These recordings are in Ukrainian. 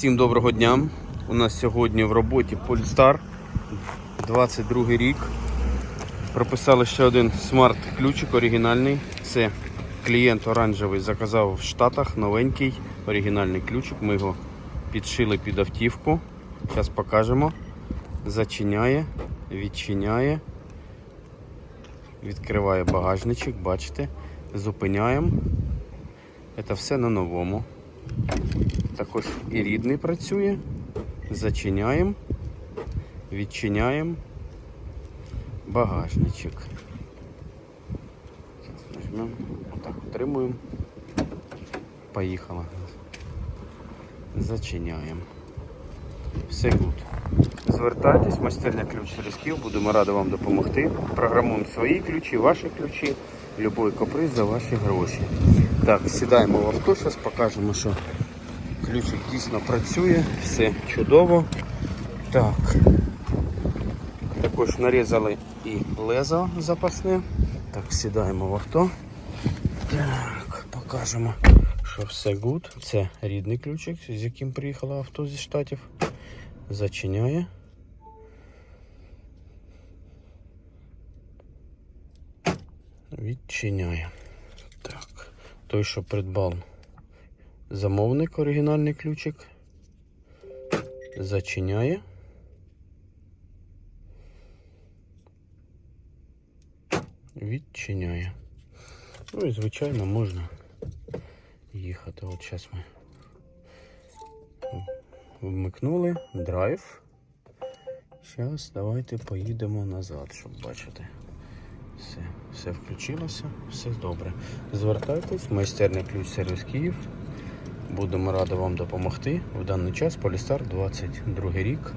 Всім доброго дня. У нас сьогодні в роботі Polestar 22 рік. Прописали ще один смарт-ключик оригінальний. Це клієнт оранжевий заказав в Штатах новенький оригінальний ключик. Ми його підшили під автівку. Зараз покажемо. Зачиняє, відчиняє, відкриває багажничок, бачите. Зупиняємо. Це все на новому. Також і рідний працює. Зачиняємо, відчиняємо багажничок. Зараз нажмемо, отак отримуємо. Поїхала. Зачиняємо. Все гуд. Звертайтесь, майстерня ключ Сересків, будемо раді вам допомогти. Програмуємо свої ключі, ваші ключі, любой каприз за ваші гроші. Так, сідаємо в авто, зараз покажемо, що ключик дійсно працює, все чудово. Так. Також нарізали і лезо запасне. Так, сідаємо в авто. Так, покажемо, що все гуд. Це рідний ключик, з яким приїхало авто зі штатів. Зачиняє. Відчиняє. Так. Той, що придбав замовник, оригінальний ключик. Зачиняє. Відчиняє. Ну і звичайно можна їхати. От зараз ми вмикнули драйв. Зараз давайте поїдемо назад, щоб бачити. Все, все включилося, все добре. Звертайтесь, майстерний ключ сервіс Київ. Будемо раді вам допомогти. В даний час Полістар 22 рік.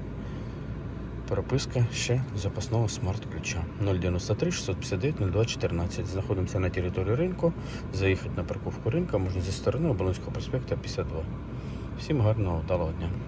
Прописка ще запасного смарт-ключа 093 659 02 14. Знаходимося на території ринку. Заїхати на парковку ринка можна зі сторони Оболонського проспекту 52. Всім гарного вдалого дня.